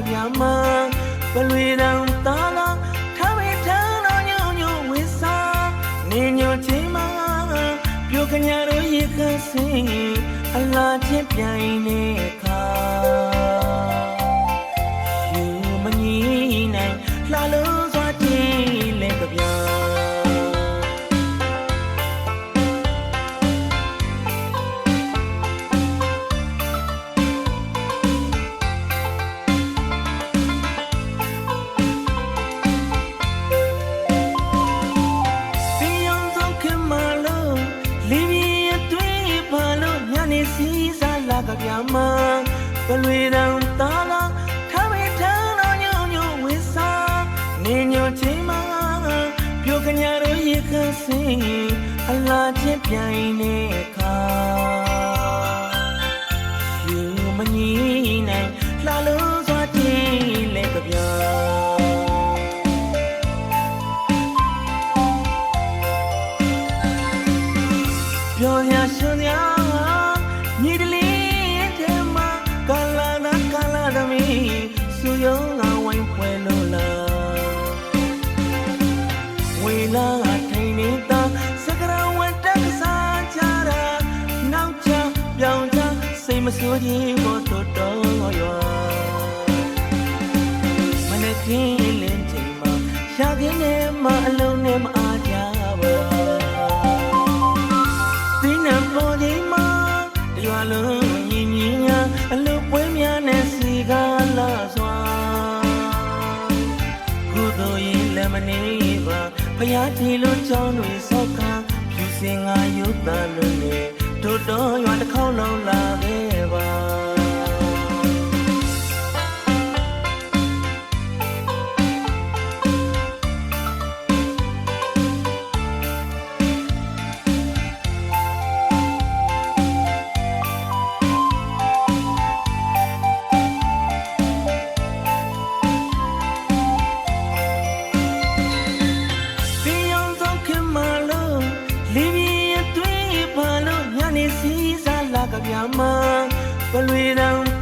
စီစားလာကပြမပလွေတံသားလာခမေထံတော်ညုံညုံဝိစာနေညိုချင်းမပြိုခညာတို့ရေခစင်အလားချင်းပြိုင်နေခါ ပလွေတံသားလာခမေထံတော်ညုံညုံဝိစာနေညိုချင်းမပြိုကညာတို့ရေခစင်အလားချင်းပြိုင်နေခါယူမညီနိုင်လှလို့စွာတင်လေကပြပြောရရှင်ရညီတလေး စိတ်မဆိုးကြီးကိုတော်တော်ရွာမနေ့ကင်းလင်းချိန်မှာရှာခင်းနဲ့မအလုံးနဲ့မအားကြပါသီးနှံပေါ်ချိန်မှာတရွာလုံးညီညီညာအလုပွဲများနဲ့စီကားလာစွာကုသိုလ်ရင်လည်းမနေပါဖယားတီလိုချောင်းတွေဆောက်ခါဖြူစင်ငါရုပ်သားလုံးနဲ့ တို့တော်ရွာတစ်ခေါက်လုံးလာခဲ့ပါပ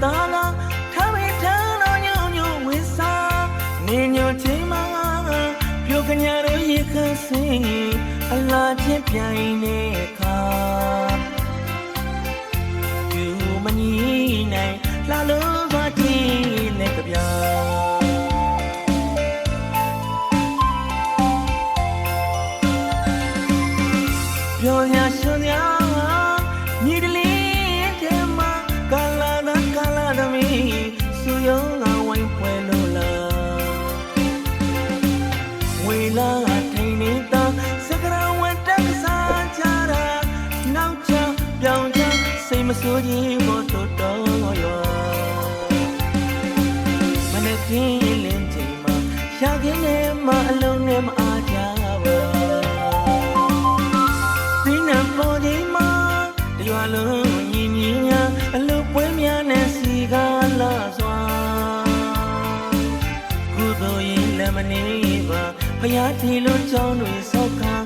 စားလာက စိတ်မဆိုးကြီးဘောတော်တော်ရွာမနေ့ကင်းလင်းချိန်မှာရှာခင်းနဲ့မအလုံးနဲ့မအားကြပါသီးနှံပေါ်ချိန်မှာတရွာလုံးညီညီညာအလုပွဲများနဲ့စီကားလာစွာကုသိုလ်ရင်လည်းမနေပါဖယားတီလိုချောင်းတွေဆောက်ခါ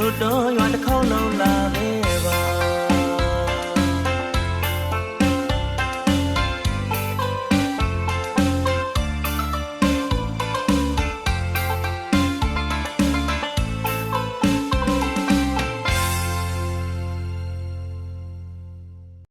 ထို့တော်ရွာတစ်ခေါက်လုံးလာပဲပါ